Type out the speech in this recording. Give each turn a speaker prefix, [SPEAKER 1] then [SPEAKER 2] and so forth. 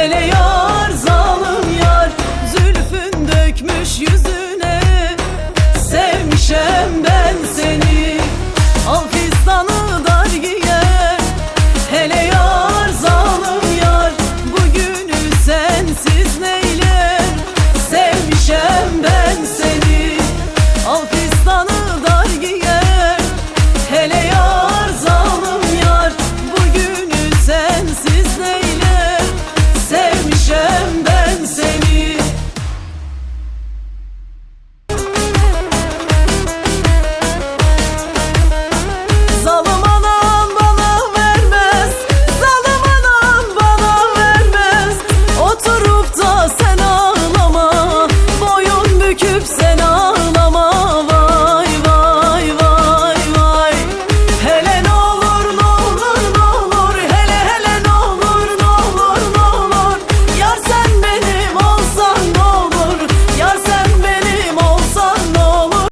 [SPEAKER 1] gele yok